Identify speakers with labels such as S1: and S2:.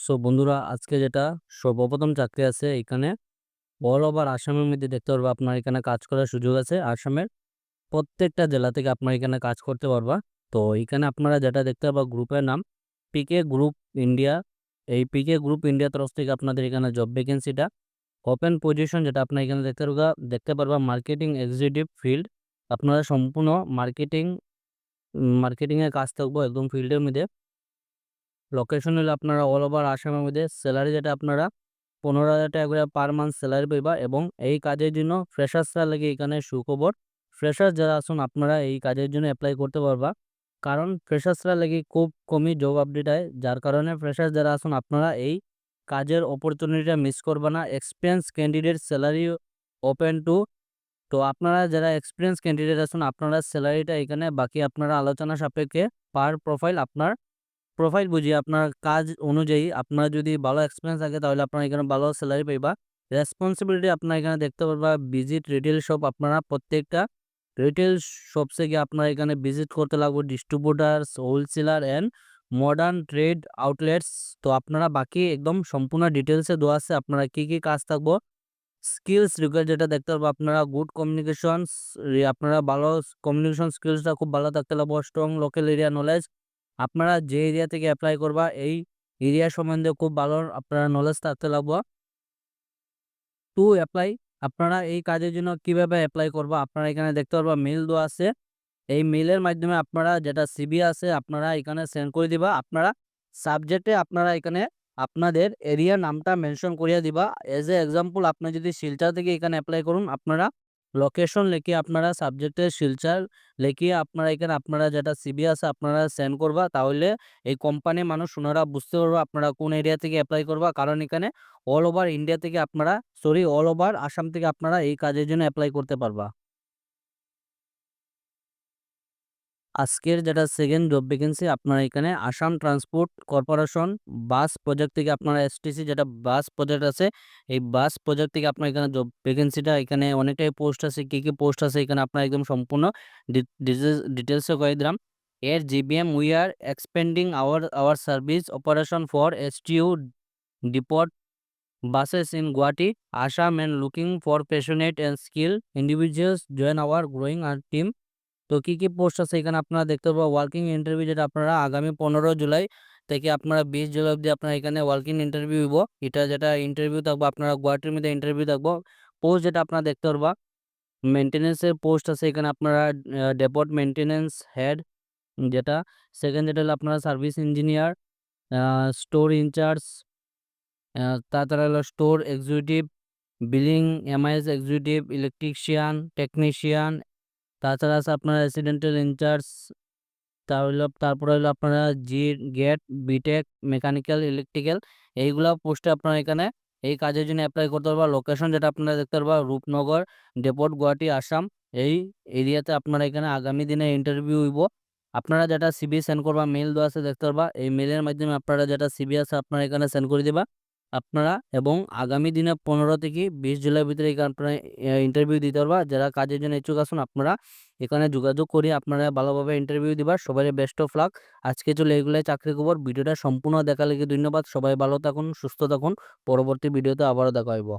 S1: So বন্ধুরা, আজকে যেটা, সর্বপ্রথম চাকরি আছে এখানে। অল ওভার আসামের মধ্যে দেখতে পারবা আপনার এখানে কাজ করার সুযোগ আছে। আসামের প্রত্যেকটা জেলা থেকে আপনার এখানে কাজ করতে পারবা। তো, এখানে আপনারা যেটা দেখতে পারবা গ্রুপের নাম পিকে গ্রুপ ইন্ডিয়া এই পিকে গ্রুপ ইন্ডিয়া তরফ থেকে আপনাদের এখানে জব ভ্যাকেন্সিটা ওপেন পজিশন যেটা আপনার এখানে দেখতে পারবা দেখতে পারবা মার্কেটিং এক্সিকিউটিভ ফিল্ড আপনারা সম্পূর্ণ মার্কেটিং মার্কেটিংয়ের কাজ থাকব একদম ফিল্ডের মধ্যে। লোকেশন হলো আপনারা অল ওভার আসামের মধ্যে স্যালারি যেটা আপনারা পনেরো হাজার টাকা করে পার মান্থ স্যালারি পাইবা এবং এই কাজের জন্য ফ্রেশার্সরা লাগে এখানে সুখবর। ফ্রেশার্স যারা আসুন আপনারা এই কাজের জন্য অ্যাপ্লাই করতে পারবা। কারণ ফ্রেশার্সরা লাগে খুব কমই জব আপডেট হয়। যার কারণে ফ্রেশার্স যারা আসুন আপনারা এই কাজের অপরচুনিটিটা মিস করবা না। Experience candidate salary open to তো আপনারা যারা এক্সপিরিয়েন্স ক্যান্ডিডেট আছেন আপনারা স্যালারিটা এখানে বাকি আপনারা আলোচনা সাপেক্ষে পার প্রোফাইল আপনার প্রোফাইল বুঝিয়ে আপনার কাজ অনুযায়ী আপনার যদি ভালো এক্সপিরিয়েন্স থাকে, তাহলে আপনার এখানে ভালো স্যালারি পাইবা। রেসপন্সিবিলিটি আপনার এখানে দেখতে পারবা ভিজিট রিটেল শপ আপনারা প্রত্যেকটা রিটেল শপসে গিয়ে আপনার এখানে ভিজিট করতে লাগবে। Distributors wholesaler and modern trade outlets তো আপনারা বাকি একদম সম্পূর্ণ ডিটেলসে দেওয়া আছে, আপনারা কী কী কাজ থাকব। স্কিলস রিকোয়ার যেটা দেখতে পারব, আপনারা গুড কমিউনিকেশন আপনারা ভালো কমিউনিকেশন স্কিলসটা খুব ভালো থাকতে লাগবো স্ট্রং লোকাল এরিয়া নলেজ আপনারা যে এরিয়া থেকে অ্যাপ্লাই করবা, এই এরিয়া সম্বন্ধে খুব ভালো আপনারা নলেজ থাকতে লাগবো। টু অ্যাপ্লাই আপনারা এই কাজের জন্য কীভাবে অ্যাপ্লাই করবা, আপনারা এখানে দেখতে পারবা মেল দেওয়া আছে। এই মেলের মাধ্যমে আপনারা যেটা সিবি আছে, আপনারা এখানে সেন্ড করে দিবা। আপনারা সাবজেক্টে আপনারা এখানে আপনাদের এরিয়া নামটা মেনশন করিয়া দিবা। এজ এ এক্সাম্পল আপনি যদি শিলচর থেকে এখানে অ্যাপ্লাই করুন, আপনারা লোকেশন লিখে আপনারা সাবজেক্টের শিলচার লিখিয়ে আপনারা এখানে, আপনারা যেটা সিবি আছে আপনারা সেন্ড করবা। তাহলে এই কোম্পানির মানুষ ওনারা বুঝতে পারবে আপনারা কোন এরিয়া থেকে অ্যাপ্লাই করবা। কারণ এখানে অল ওভার ইন্ডিয়া থেকে আপনারা সরি অল ওভার আসাম থেকে আপনারা এই কাজের জন্য অ্যাপ্লাই করতে পারবা। আজকের যেটা সেকেন্ড জব ভ্যাকেন্সি আপনারা এখানে Assam transport corporation bus project থেকে আপনারা এসটিসি যেটা বাস প্রজেক্ট আছে এই বাস প্রজেক্ট থেকে আপনার এখানে জব ভ্যাকেন্সিটা এখানে অনেকটাই পোস্ট আছে কী কী পোস্ট আছে এখানে আপনার একদম সম্পূর্ণ ডিটেলসে কয়ে দিলাম এর G B M we are expanding our our service operation for S T U depot buses in Guwahati, Assam and looking for passionate and skilled individuals join our growing our team. তো কী কী post আছে? এখানে আপনারা দেখতে পাবো working interview যেটা আপনারা আগামী পনেরো জুলাই থেকে আপনারা বিশ জুলাই অবধি আপনারা এখানে ওয়ার্কিং ইন্টারভিউ হইব এটা যেটা ইন্টারভিউ থাকব, আপনারা গুয়াহাটির মধ্যে ইন্টারভিউ থাকব। পোস্ট যেটা আপনারা দেখতে পারবা মেনটেন্যান্সের পোস্ট আছে। এখানে আপনারা ডেপোর্ট মেনটেন্যান্স হেড যেটা সেকেন্ড যেটা হলো আপনারা সার্ভিস ইঞ্জিনিয়ার স্টোর ইনচার্জ তাছাড়া হলো store executive billing M I S executive electrician technician তাছাড়া আছে আপনার রেসিডেন্টাল ইনচার্জ তাহলে তারপরে হলো আপনারা জি GATE B Tech mechanical electrical এইগুলা পোস্টে আপনারা এখানে এই কাজের জন্য অ্যাপ্লাই করতে পারবা। লোকেশন যেটা আপনারা দেখতে পারবা, রূপনগর ডেপোর্ট গুয়াহাটি আসাম এই এরিয়াতে আপনারা এখানে আগামী দিনে ইন্টারভিউ হইব। আপনারা যেটা সিবি সেন্ড করবা মেল দেওয়া আছে দেখতে পারবা। এই মেলের মাধ্যমে আপনারা যেটা সিবি আছে আপনারা এখানে সেন্ড করে দিবা। আপনারা এবং আগামী দিনে পনেরো থেকে বিশ জুলাই ভিতরে আপনারা ইন্টারভিউ দিতে পারবা। যারা কাজের জন্য ইচ্ছুক আসুন আপনারা এখানে যোগাযোগ করে আপনারা ভালোভাবে ইন্টারভিউ দিবা। সবাই বেস্ট অফ লাক আজকে চলে এগুলাই চাকরি খবর। ভিডিওটা সম্পূর্ণ দেখা লেগে ধন্যবাদ। সবাই ভালো থাকুন, সুস্থ থাকুন। পরবর্তী ভিডিওতে আবারও দেখা হইব।